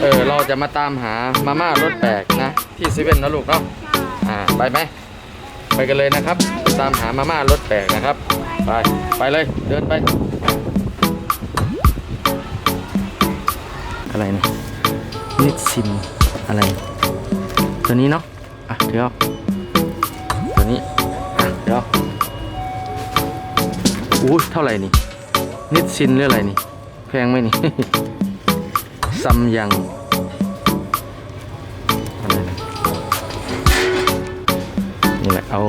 เออเราจะมาตามหามาม่ารสแปลกนะ ที่เซเว่นนะลูกเนาะอ่าไปไหมไปกันเลยนะครับ ตามหามาม่ารสแปลกนะครับ ไปไปเลยเดินไป อะไรนี่นิดซิมอะไร ตัวนี้เนาะอะเดี๋ยวตัวนี้อะเดี๋ยวอู้เท่าไหร่นี่นิดซินหรืออะไรนี่ แพงไหมนี่ ซัมยังอะไรนะนี่แหละเอา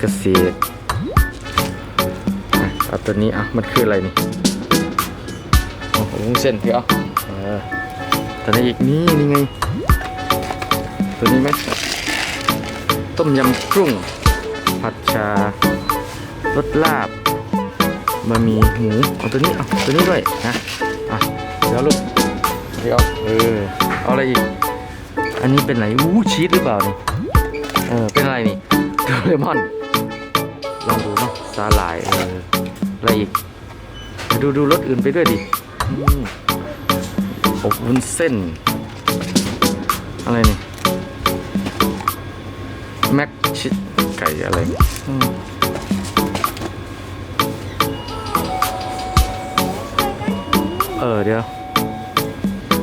เกษตรอะเอาตัวนี้อะมันคืออะไรนี่โอ้โหเส้นพี่เอาเออตัวนี้อีกนี่นี่ไง ตัวนี้ไหมต้มยำกุ้งผัดชารสลาบบะหมี่หมูเอาตัวนี้เอาตัวนี้ด้วยนะอะเดี๋ยวลูก เดี๋ยวเออเอาอะไรอีก อันนี้เป็นไหนอู้ชีสหรือเปล่านี่เออเป็นอะไรนี่โดเรมอนลองดูเนาะสาหร่ายเอออะไรอีกดูดูรสอื่นไปด้วยดิอบวุ้นเส้น อะไรนี่แม็กชิดไก่อะไรเออเดี๋ยว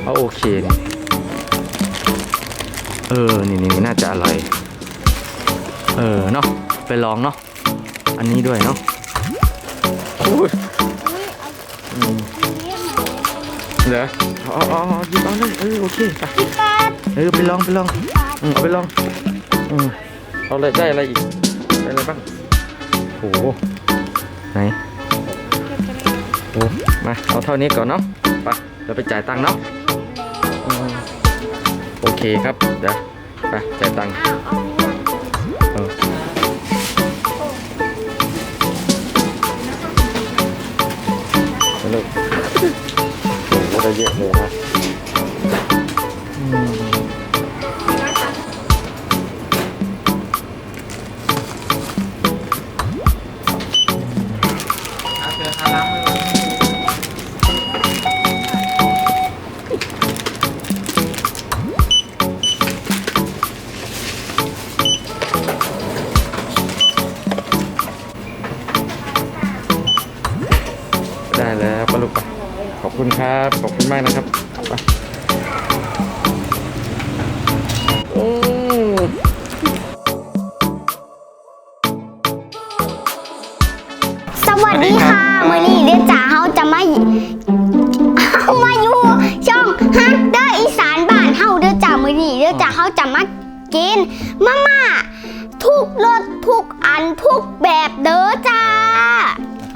เอาโอเคนี่เออ นี่นี่น่าจะอร่อย เออ เนาะ ไปลองเนาะ อันนี้ด้วยเนาะอุ้ยอืมเดี๋ยวอ๋ออ๋อหยิบเอาเลยเออ โอเคไปสิบบาทเออ ไปลอง ไปลองอืมเอาไปลองอืมเอาอะไรได้อะไรอีก ได้อะไรบ้างโหไหนโอ้มา เอาเท่านี้ก่อนเนาะ ไป เราไปจ่ายตังค์เนาะอืมโอ เคครับ เดี๋ยวไปจ่ายตังค์เอาเงินเออไปลูกโอ้โหได้เยอะเลยนะ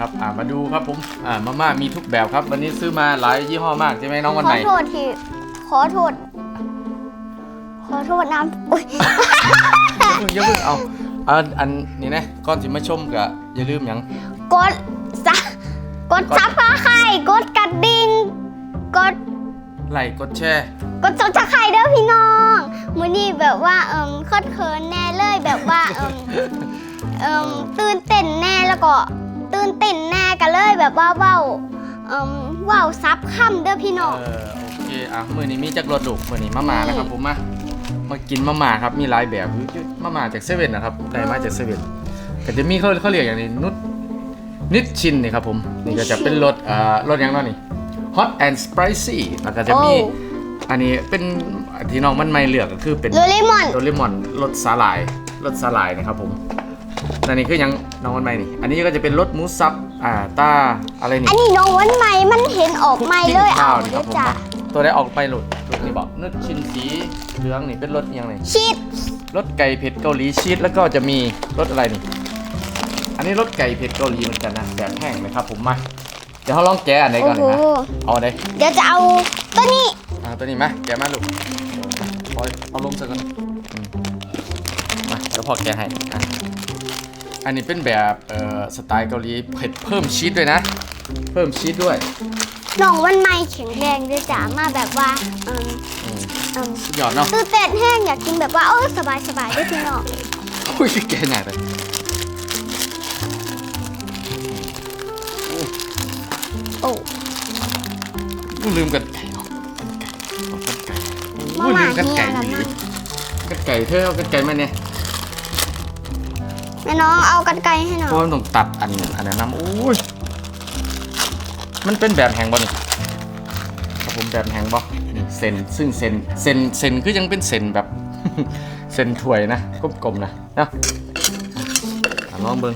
นะครับอ่ามาดูครับผมอ่ามาม่ามีทุกแบบครับ วันนี้ซื้อมาหลายยี่ห้อมากใช่ไหมน้องวันขไหอนโทษที ขอโทษ ขอโทษน้ำอุ๊ย อย่าเพิ่งอย่าเพิ่งเอาอันอันนี่นะก่อนที่มาชมก็อย่าลืมหยัง กดซับกดซับสไครต์กดกระดิ่งกดไลค์กดแชร์กดซับสไครต์เด้อพี่น้องมือนี้แบบว่าเอิมเคดเขินแน่เลยแบบว่าเอิมเอิมตื่นเต้นแน่แล้วก็ ตื่นเต้นแน่กันเลยแบบว่าเว้าเอิมเว้าซับค่ำเด้อพี่น้องเออโอเคอะมือนี้มีจักรรถลูกมือนี้มาม่านะครับผมมามากินมาม่าครับมีหลายแบบมาม่าจากเซเว่นนะครับได้มาจากเซเว่นแต่จะมีเขาเขาเรียกอย่างนี้นุชนิดชินนี่ครับผมนี่ก็จะเป็นรสอ่ารสหยังเนาะนี่ hot and spicy แล้วก็จะมีโอ้อันนี้เป็นที่น้องมันไม่เลือกก็คือเป็นโดเรมอน โดเรมอนรสสาหร่ายรสสาหร่ายนะครับผมอันนี้คือยัง น้องมันไม่นี่ อันนี้ก็จะเป็นรสหมูสับ อ่าต้าอะไรนี่อันนี้น้องวันใหม่มันเห็นออกใหม่เลยข้าเอาวนี่คเด้รัอบผมจ้าตัวได้ออกไปหลุดหลุดนี่บอกนึกชิ้นสีเหลืองนี่เป็นรสอิหยังไงชีสรสไก่เผ็ดเกาหลีชีสแล้วก็จะมีรสอะไรนี่ อันนี้รสไก่เผ็ดเกาหลีเหมือนกันนะแบบแห้งนะครับผมมา เดี๋ยวเขาลองแกะอันไหนโอ้ก่อนโหนะเอาอันไหนเดี๋ยวจะเอาตัวนี้อ่าตัวนี้มาแกะมาลูกเอาเอาลงสักก่อนอืมมาเดี๋ยวพอแกะให้อะ อันนี้เป็นแบบเอ่อสไตล์เกาหลีเผ็ดเพิ่มชีสด้วยนะ เพิ่มชีสด้วยน้องวันใหม่แข็งแรงด้วยจ้ามาแบบว่าเอิมอืมเอิมสุดยอดเนาะตื่นเต้นแห้งอยากกินแบบว่าโอ้สบายสบายด้วยพี่น้องอุ้ยแกะหนักเลยโอ้ลืมกันไก่เนาะเอากันไก่มาอุ้ยหมาลืมกันไก่เฮียอีหแล้วลีนะกันไก่เธอเอากันไก่มาเนี่ย แม่น้องเอากันไกลให้หน่อยเพราะมันต้องตัดอันอันนั้นน้ำอุ้ย มันเป็นแบบแห่งบอนี่ครับผมแบบแห่งบอนี่เซนซึ่งเซนเซนเซนก็ยังเป็นเซนแบบ เซนถ้วยนะกลมๆนะเนาะอะลองเบิ้ง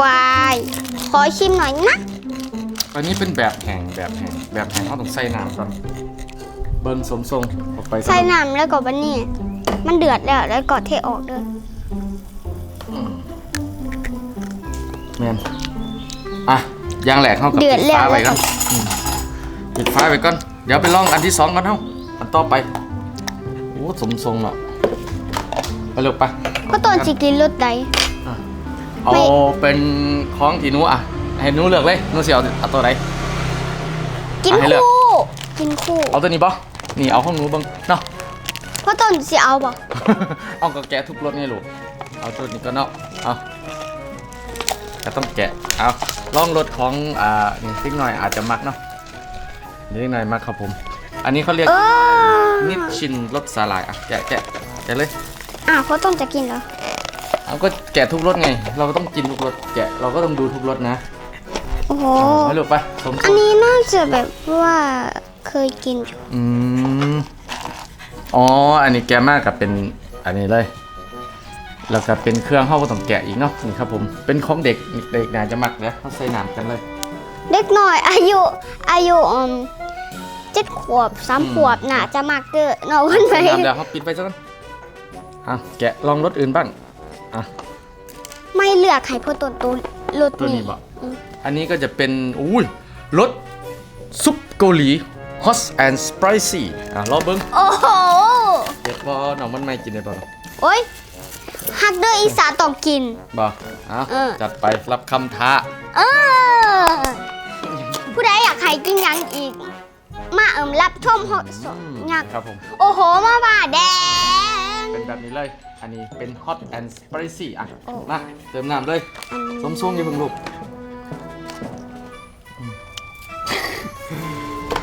วาย ขอชิมหน่อยนะอันนี้เป็นแบบแห่งแบบแห่งแบบแห่งเขาต้องใส่น้ำก่อนเบิ้งสมทรงออกไปใส่น้ำแล้วก็บันนี่ มันเดือดแล้วแล้วก็เทออกเด้อ แมนอะอยางแหลกเข้ากับเดือดปิดแล้ว ฟ้าไว้แล้วก่ก็อนอืมปิดฟ้าไว้ก่อน เดี๋ยวไปลองอันที่สองกันเท่าอันต่อไปโอ้สมทรงเนาะไปเร็วไปก็ตอนสิกินรสใด เอาไม่ เป็นของที่หนูอะ ให้หนูเลือกเลยหนูเสียวเอาตัวไหน กินอะให้เลือก คู่ กินคู่เอาตัวนี้ปะนี่เอาของหนูเบ้างเนาะ เพราะต้นสิเอาบ่เอาก็แกะทุกรสไงลูก เอาตัวนี้ก็เนาะ เอา ก็ต้องแกะเอาลองรสของอ่านี่นิดหน่อยอาจจะมักเนาะนิดหน่อยมักครับผม อันนี้เขาเรียกเออนิดชินรสสาหร่ายอะแกะแกะแกะเลยอะเพราะต้นจะกินเหรอเอาก็แกะทุกรสไง เราก็ต้องกินทุกรสแกะเราก็ต้องดูทุกรสนะโอ้โหเอาลูกไปสมอันนี้น่าจะแบบว่าเคยกินอยู่อืมอ๋ออันนี้แกะมากกับเป็นอันนี้เลย แล้วก็เป็นเครื่องเข้าก็ต้องแกะอีกเนาะนี่ครับผมเป็นของเด็กเด็กน่าจะมักเลยเขาใส่น้ำกันเลย เด็กหน่อยอายุอายุอืมเจ็ดขวบสามอืมขวบน่าจะมากเด้อเนาะวันไหนน้ำเดี๋ยวเขาปิดไปซะก่อนอะแกะลองรสอื่นบ้างอะไม่เลือกไข่พวกต้นตัวรสตัวนี้นี่บอกอืมอันนี้ก็จะเป็นอุ้ยรสซุปเกาหลี hot and spicy อะรอเบิ้งโอ้โหเด็ดบอน้องมันไม่กินได้บ่ล่ะโอ้ย ฮักเดอร์อีสานต้องกินบ่อะเออ จัดไปรับคำท้า เออ ผู้ใดอยากให้กินหยังอีก มาเอิมรับชมหอสดอยากครับผม โอ้โห มาว่าแดง เป็นแบบนี้เลย อันนี้เป็น hot and spicy อะ โอ้ มาเติมน้ำเลยอันนี้สมทรงอยังเพิ่งลูกอืม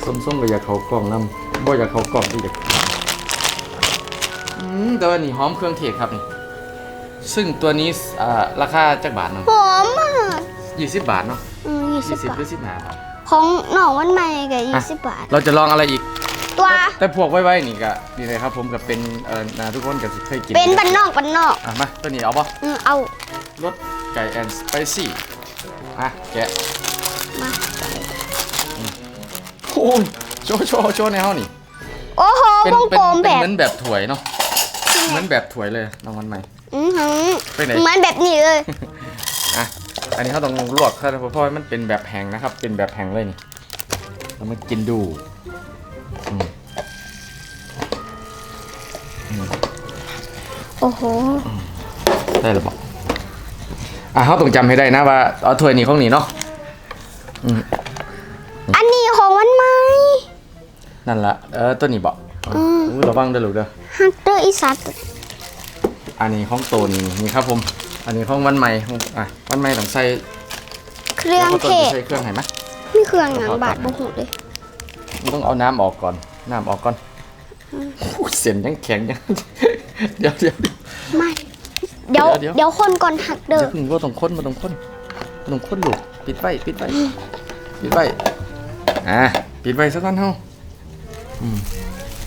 สมทรงก็อยากเขากล่องน้ำบ่อยากเขากล่องที่อยากอืมแต่ว่านี่หอมเครื่องเทศครับนี่ ซึ่งตัวนี้อ่าราคาจักบาทเนาะหอมมากยี่สิบบาทเนาะอืมยี่สิยี่บสิบบาทหรือสิบห้าบาท ของหน่องวันใหม่กับยี่สิบบาท เราจะลองอะไรอีก ตัวแต่พวกไว้ๆนี่ก็นี่เลยครับผมกับเป็นเอ่อนาทุกคนก็สิเคยกินเป็นบันนอกบันนอกอะมาตัวนี้เอาปะอืมเอารสไก่แอนสไปซี่อะแกะมาโอ้ยโชว์โชว์โชว์ในห้องนี่โอ้โหเป็นวงเป็นกลมเป็แบนบเหมือนแบบถ้วยเนาะเหมือนแบบถ้วยเลยรางวัลใหม่ อือหือไปไหน เหมือนแบบนี้เลย อะ อันนี้เขาต้องลวกครับเพราะว่ามันเป็นแบบแห้งนะครับ เป็นแบบแห้งเลยนี่เรามากินดูอืมโอ้โห ได้หรือเปล่าอะเขาต้องจำให้ได้นะว่าเอาถ้วยนี้ของนี่เนาะอืมอันนี้ของวันใหม่นั่นละเออตัวนี้บอกอืมอุ้ยระวังเด้อลูกเด้อฮักเดอร์อีสาน อันนี้ของโตนี่นี่ครับผม อันนี้ของวันใหม่ของอะวันใหม่ต้องใส่เครื่องแล้วก็เทต้นศจะใส่เครื่องไหนไหมนี่เครื่องหนังบาดบ่หูเลยต้องเอาน้ำออกก่อน น้ำออกก่อนอุ๊ยเสียนยังแข็งยังเดี๋ยวเดี๋ยวเดี๋ยวไม่เดี๋ยวเดี๋ยวเดี๋ยวคนก่อนฮักเดอเดี๋ยวร์พึ่งว่าต้องค้นมาต้องค้นมาต้องค้นลูกปิดไว้ปิดไว้ปิดไว้อะปิดไว้สักวันเฮาอืม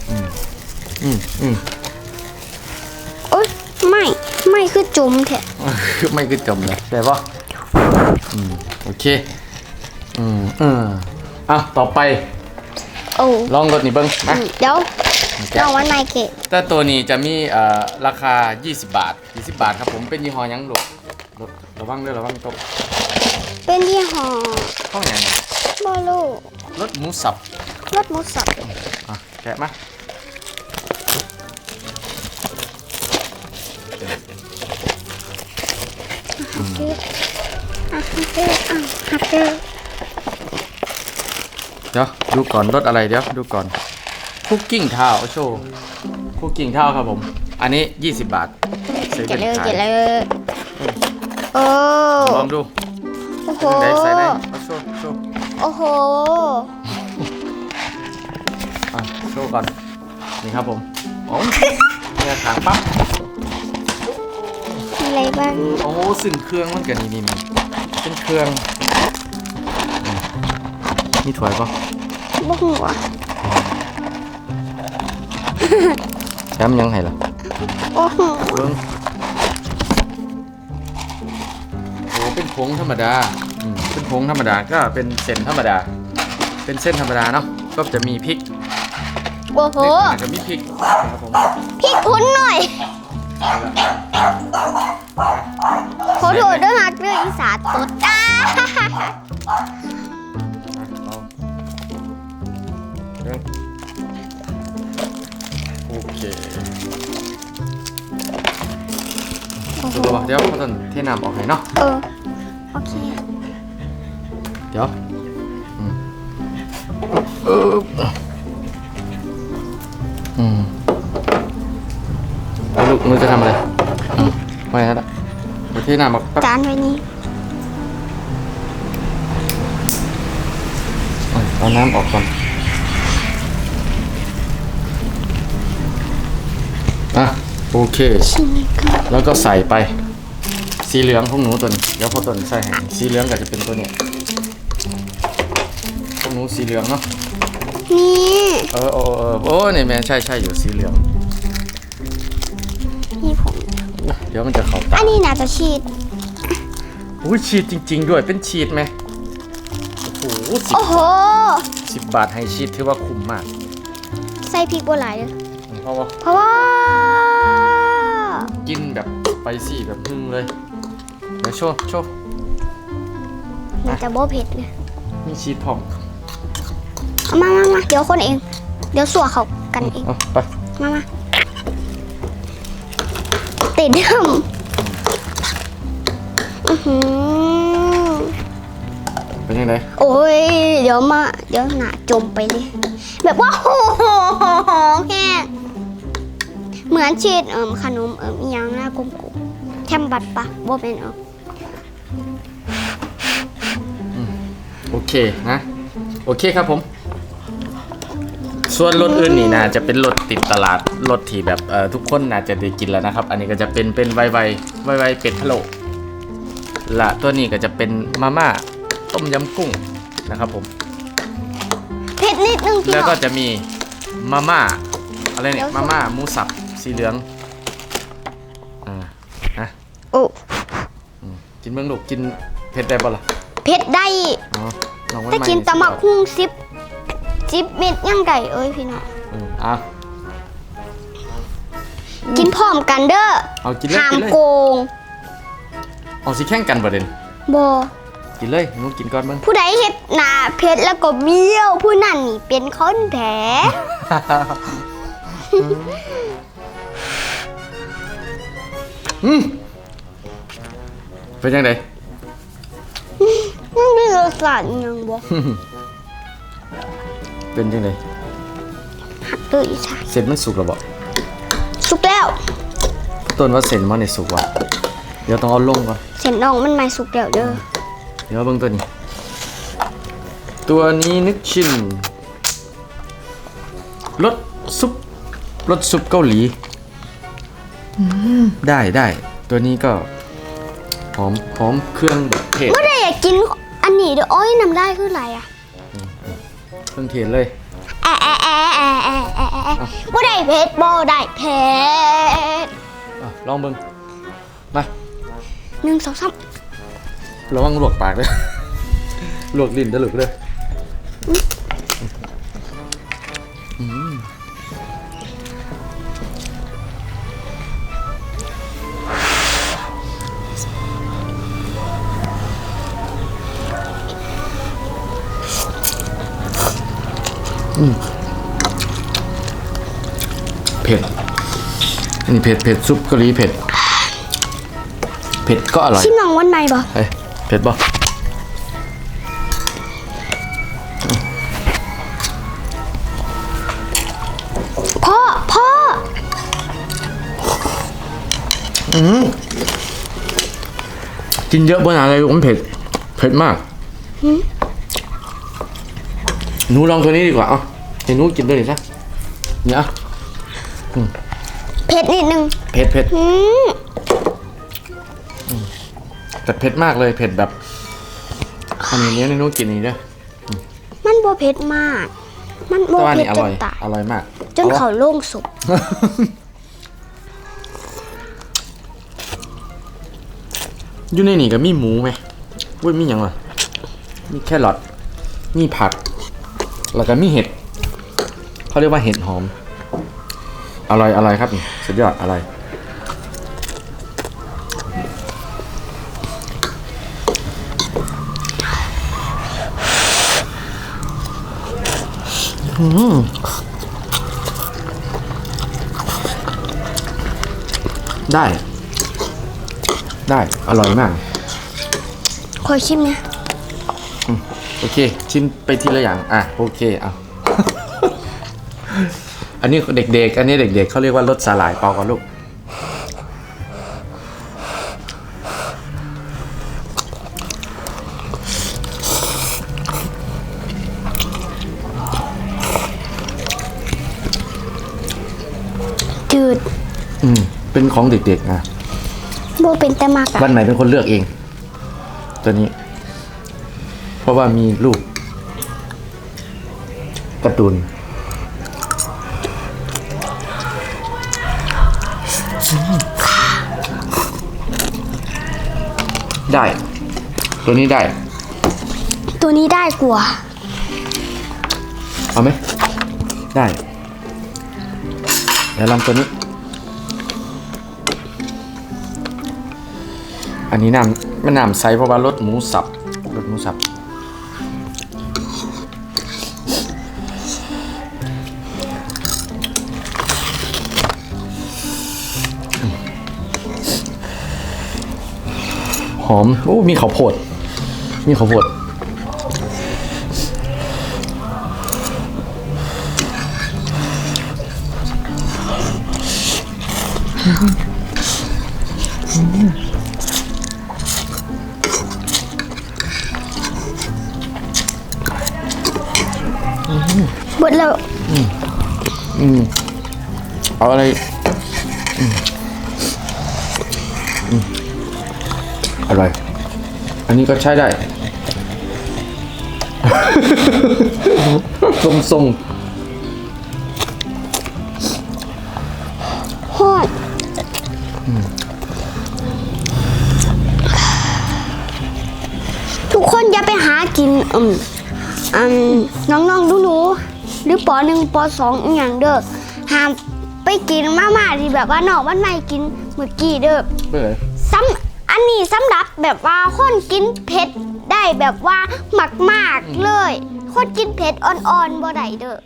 อืมอืมอืมโอ๊ย ไม่ไม่คือจุ่มแท้ไม่คือจมเลยแต่ว่าอืมโอเค อืมเอออะต่อไปโอ้ลองรถนี่เบิ้งอืนะมเดี๋ยวน้องวันใหม่เกะแต่ตัวนี้จะมีเอ่อราคา 20 บาท 20 บาทครับผมเป็นยี่ห้อหยังลูกรถระวังเด้อระวังตกเป็นยี่ห้อห้องหยังบอลูรถหมูสับรถมุสับอะแกะมา เดอร์อะฮักเดอร์อะฮักเดอร์เดี๋ยวดูก่อนรถอะไรเดี๋ยวดูก่อนคุกกิ้งเท้าโชว์คุกกิ้งเท้าครับผม อันนี้ 20 บาทซเก็ว่บนเลยขายเก็บเลยโอ้ลองดูโอ้โหได้ใส่ได้เอาโชว์โชว์โอ้โหอะโชว์ก่อน นี่ครับผมโอ้เนี่ยถางปั๊บมี อะไรบ้าง โอ้สิ่งเครื่องมันกันนี่นี่นี่เป็นเครื่องอืมมีถ้วยปะบ่หัวแชมป์ยังไงล่ะโอ้โหเบิ้งโอ้เป็นผงธรรมดาอืมเป็นผงธรรมดาก็เป็นเส้นธรรมดา เป็นเส้นธรรมดาเนาะก็จะมีพริกโอ้โหอาจจะมีพริกนะครับผมพี่คุ้นหน่อย ขอโทษด้วยฮักเรื่องอีสานตดจ้าเอาเดี๋ยวโอเคสุดแล้วปะเดี๋ยวเขาจะเทน้ำออกให้เนาะ เออ โอเค เดี๋ยวอืมเอออืมแล้วลูกมือจะทำอะไรอืม ไม่แล้วละเดี๋ยวเทน้ำออกแป๊บจานไว้นี่เอาน้ำออกก่อนอะโอเค ชิมกันแล้วก็ใส่ไป สีเหลืองของหนูตัวนี้เดี๋ยวพอตัวนี้ใส่ให้สีเหลืองก็จะเป็นตัวเนี้ยของหนูสีเหลืองเนาะ นี่ เออเออเออโอ้เนี่ยแม่ใช่ใช่อยู่สีเหลือง ดี๋ยวมันจะเข้าอัตานนี้น่าจะชีด อุ้ยฉีดจริง ๆ ด้วยเป็นฉีดไหมโอ้โหสิบโอ้โห สิบบาทให้ฉีดถือว่าคุ้มมาก ใส่พริกบัวหลายเลยเพราะว่าเพราะว่า กินแบบไปซี่แบบหึ่งเลยเดี๋ยวโชว์โชว์น่าจะโบเผ็ดเลยมีชีสพร้อมเอามามามาเดี๋ยวคนเอง เดี๋ยวสัวเขากันเอง เอาไป มามา ติดเดิมอื้อหือเป็นยังไงโอ้ย เดี๋ยวมา เดี๋ยวหนาจมไปเลย แบบว่าโหแห้งเหมือนชีดเอิมขนมเอิมอหยังหน้ากลมๆแคมบัตปะบ่เป็นเออโอเคนะ โอเคครับผม ส่วนรถอื่นนี่นะจะเป็นรถติดตลาดรถที่แบบเอ่อทุกคนน่าจะได้กินแล้วนะครับ อันนี้ก็จะเป็นเป็นไวไวไวไวเป็ดพะโล้ละตัวนี้ก็จะเป็นมาม่าต้มยำกุ้งนะครับผมเผ็ดนิดนึงพี่แล้วน้อก็งจะมีมาม่าอะไรเนี่เดี๋ยยวมาม่าหมูสับสีเหลืองอ่านะโอ้กินเมืองลูกกินเผ็ดได้ปะล่ะเผ็ดได้อ๋อลองไว้แต่ใหกินสิตะมักหุ่งซิบ ซิบเม็ดยังไก่เอ้ยพี่น้องอืมอะ กินพร้อมกันเด้อเอากินเลยห้ามกินเลย โกงเอาสิแข่งกันประเด็นบกินเลยหนูกินก่อนมึงผู้ใดเฮ็ดหน้าเผ็ดแล้วก็เบี้ยวผู้นั้นนี่เป็นคนแผลอืมเป็นยังไง มันมีรสชาติอิหยังบ่ เป็นยังไงเด้ออีสานเส้นมันสุกแล้วบ่สุกแล้วต้นว่าเส้นมันในสุกว่ะเดี๋ยวต้องเอาลงก่อนเส้นน่องมันไม่สุกแล้วเด้อเดี๋ยวเบิ่งตัวนี้ ตัวนี้นึกชินรสซุปรสซุปเกาหลีอืมได้ได้ตัวนี้ก็หอมหอมเครื่องแบบเทศบ่ได้อยากกินอันนี้เด้อโอ้ยน้ำได้คืออะไรอะ เพิ่งเทศเลยแอะแอะแอะแอะแอะแอะแอะบ่ได้เพชรบ่ได้เพชรอะลองเบิ่งมาหนึ่งสองสามระวังลวกปากเลยลวกลิ้นตะลึกเลย เผ็ด อันนี้เผ็ดเผ็ดซุปเกาหลีเผ็ด เผ็ดก็อร่อยชิมน้องวันใหม่บ่เฮ้ยเผ็ดป่ะพ่อ พ่อกินเยอะบนอะไรลูกมันเผ็ด เผ็ดมาก หนูลองตัวนี้ดีกว่า เอะให้หนูกินตัวนี้ซะเนี่ยเผ็ดนิดนึง เผ็ดเผ็ดอืมแต่เผ็ดมากเลย เผ็ดแบบอันนี้เนี่ยนุ้กินอันนี้เด้อมันบ่เผ็ดมาก มันบ่แต่ว่าอันเผ็ดนี้อจร่อนยตายอร่อยมาก จนเขาโล่งสุกอยู่ในนี่ก็มีหมูไหมอุ้ยมีอย่างวะมีแครอทมีผัก แล้วก็มีเห็ดเขาเรียกว่าเห็ดหอม อร่อยอร่อยครับสุดยอดอร่อยอืมได้ ได้ อร่อยมาก ขอชิมนะ โอเค ชิมไปทีละอย่าง อะ โอเค เอา อันนี้เด็กๆ อันนี้เด็กๆ เขาเรียกว่ารสสาหร่ายเปล่ากันลูก จืดอืม เป็นของเด็กๆนะบ่เป็นแต่มากอะวันไหนเป็นคนเลือกเอง ตัวนี้ เพราะว่ามีรูปการ์ตูนได้ ตัวนี้ได้ ตัวนี้ได้กว่า เอาไหม ได้เดี๋ยวลองตัวนี้ อันนี้น้ำไม่น้ำใสเพราะว่ารสหมูสับรสหมูสับ อมโอ้มีข้าวโพด มีข้าวโพดหมดแล้วเอาอะไร อืมอืม อร่อยอันนี้ก็ใช้ได้ ทรงทรงฮอดทุกคนอย่าไปหากินอืมอืมน้องๆหนูๆหรือปหนึ่งปสองอหย่างเด้อห้ามไปกินมาม่าที่แบบว่านอกวันในกินเมื่อกี้เด้อๆไม่เลยซ้ำอันนี้ สำหรับแบบว่าคนกินเผ็ดได้แบบว่ามากมากๆเลย คนกินเผ็ดอ่อนๆบ่ได้เด้อ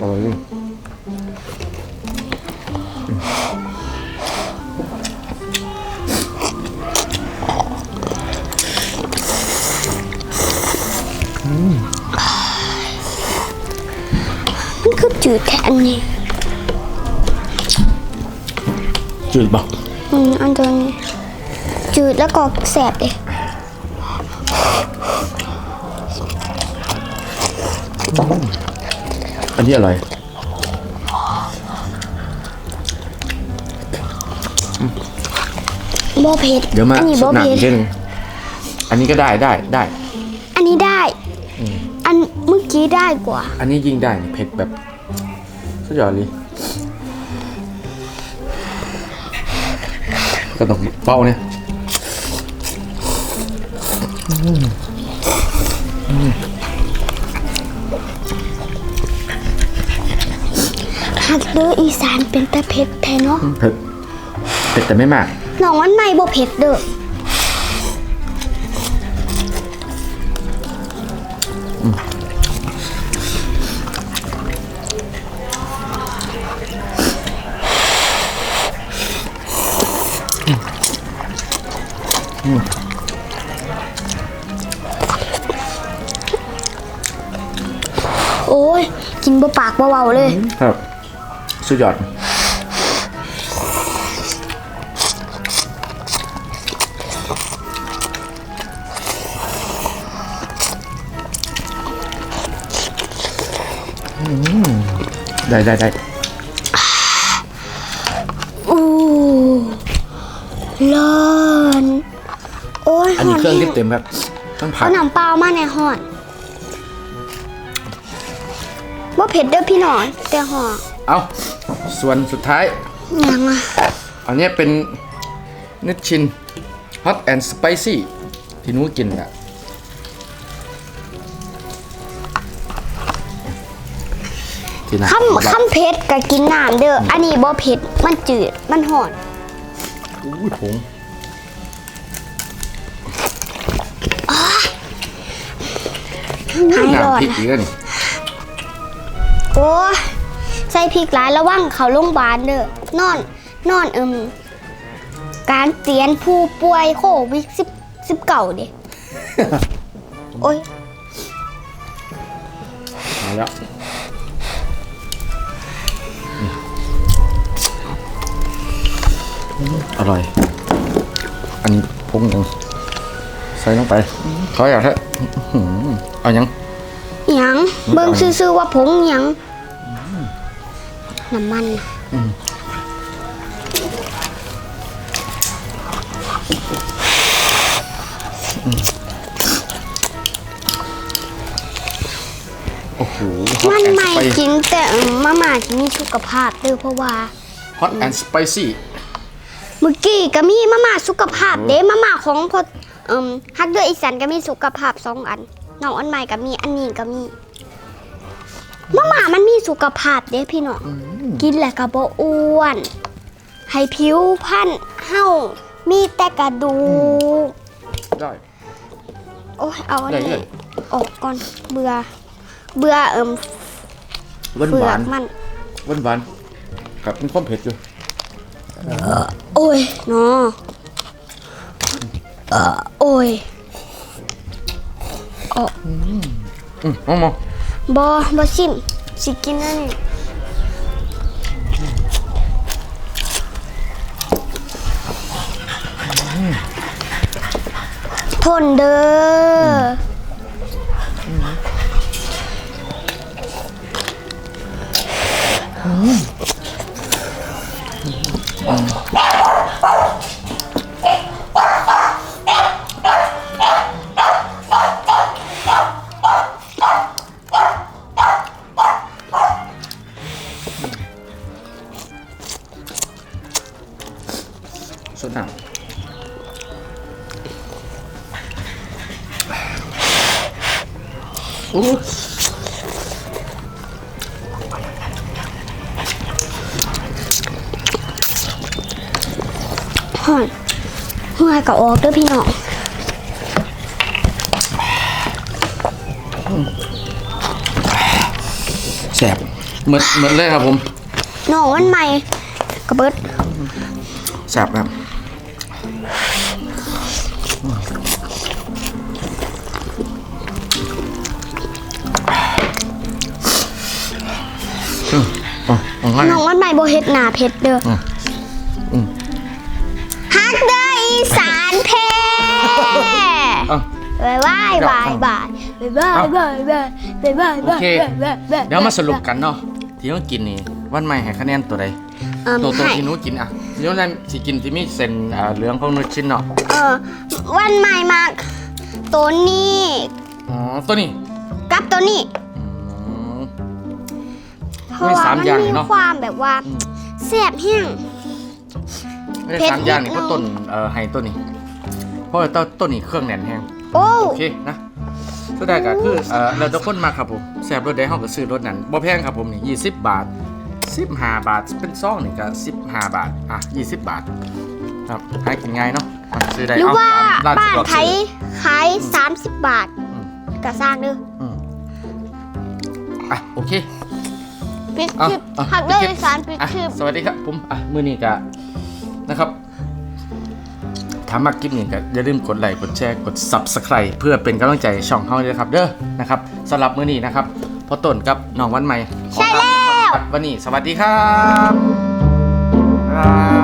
อร่อยจริง จืดแค่อันนี้จืดป่ะอืมอันตัวนี้จืดแล้วก็แสบเลยอันนี้อร่อยโบเผ็ดเดี๋ยวมาอันนี้สโบดหนักเผ็อีดกทีหนึงอันนี้ก็ได้ได้ได้ อันนี้ได้ อันเมื่อกี้ได้กว่า อันนี้ยิ่งได้นี่เผ็ดแบบ สุดยอดเลยก็ต้องเป้าเนี่ยฮักเดอร์อีสานเป็นแต่เผ็ดแท้เนาะเผ็ดเผ็ดแต่ไม่มาก น้องวันใหม่โบเผ็ดเด้อ โอ้ยกินบ่ปากเบาๆเลย ครับ สุดยอด ได้ได้ได้อู้ร้อน โอ้ยอันนี้เครื่องที่เต็มครับต้องผัดเอาหนังเปล่ามาในหอด ว่าเผ็ดเด้อพี่หน่อยแต่ห่อเอาส่วนสุดท้าย ยังอะอันเนี้ยเป็นนิชชิน hot and spicy ที่หนูกินอะที่ไหนข้ามข้ามเผ็ดก็กินน้ำเด้ออันนี้บ่เผ็ดมันจืดมันห่อนอุ้ยผงหายร้อนน้ำพริกอีกแล้วนี่ โอ้ยใส่พริกหลายระวังเขาโรงพยาบาลเด้อนอน นอนเอิมการเตียนผู้ป่วยโควิดสิบสิบเก่าเด้โอ้ยมาแล้วอืมอร่อย อันนี้ผงยังใส่ลงไปเขาอยากให้อื้อหือเอายังหยัง เบิ่งซื่อๆว่าผงหยังน้ำมันโอ้โหมันไม่ไปกินแต่เอิ่มมาม่าที่มีสุขภาพเด้อเพราะว่า hot and spicy เมื่อกี้ก็มีมาม่าสุขภาพเด้มาม่าของพอเอิ่มฮักเดอร์อีสันก็มีสุขภาพสองอันน้องอันใหม่ก็มีอันนี้ก็มี มาม่ามันมีสุขภาพเด้พี่น้องกินแล้วก็บ่อ้วน ให้ผิวพรรณเฮามีแต่กระดูกได้โอ้ยเอาอันได้นี้เลยออกก่อนเบื่อ เบื่อเอิ่มหวานเปลืหอวากนมันหวานหวานกับมีความเผ็ดอยู่โอ้ยเนาะเอ่อโอ้ยอืมมองมอง บอบอซิมสิกินนั่นทนเด้อ สดน้ำโอ้ห่อนเมื่อยกับออกเด้อพี่น้องแสบเหมือนเหมือนเลยครับผม น้องวันใหม่กระเบิดแสบครับ ให้น้องวันใหม่บ่เฮ็ดหน้าเผ็ดเด้ออมอืม ฮักเด้ออีสานเพเอาบายบายบายบายบายบายบายบายบายบายโอเคเดี๋ยวมาสรุปกันเนาะที่ต้องกินนี่วันใหม่ให้คะแนนตัวใดเอิ่มตัวตัวให้ที่หนู้กินอะเดี๋ยวนั้นสิกินที่มีเส้นอ่าเหลืองของนุชชิ้นเนาะเออวันใหม่มากตัวนี้ อ๋อตัวนี้กับตัวนี้อืม เพราะว่าสามมันอย่างมีเนาะ ความแบบว่าแซ่บแห้ง ไม่ได้เผ็ดสามอย่างนี่นิดก็หน่อยต้นเอ่อให้ต้นนี้เพราะว่าต้นต้นนี้เครื่องแน่นแห้งโอ้โอเคนะสุดท้ายก็คือเอ่อเราจะค้นมาครับผมแซ่บรถได้เฮาก็ซื้อรถนั้นบ่แพงครับผมนี่20 บาท 15 บาทเป็นซองนี่ก็15 บาทอะ20 บาทครับหากินง่ายเนาะอะซื้อได้หรือเอว่าตมร้บ้านสะดวกไทซื้ยอ ขาย30 บาทอืมกระซากเด้อ อืมอะโอเค ปิดอะคลิปอะหักเด้อปิดคลิปอีสานปิดอะคลิปสวัสดีครับผมอะมือนี้ก็นะครับถ้ามาคลิปนี้ก็อย่าลืมกดไลค์กดแชร์กด Subscribe เพื่อเป็นกำลังใจให้ช่องเฮาด้วยนะครับ เด้อนะครับสำหรับมื้อนี้นะครับพอต้นกับน้องวันใหม่ขอใช่แล้วครับวันนี้สวัสดีครับบ๊ายบาย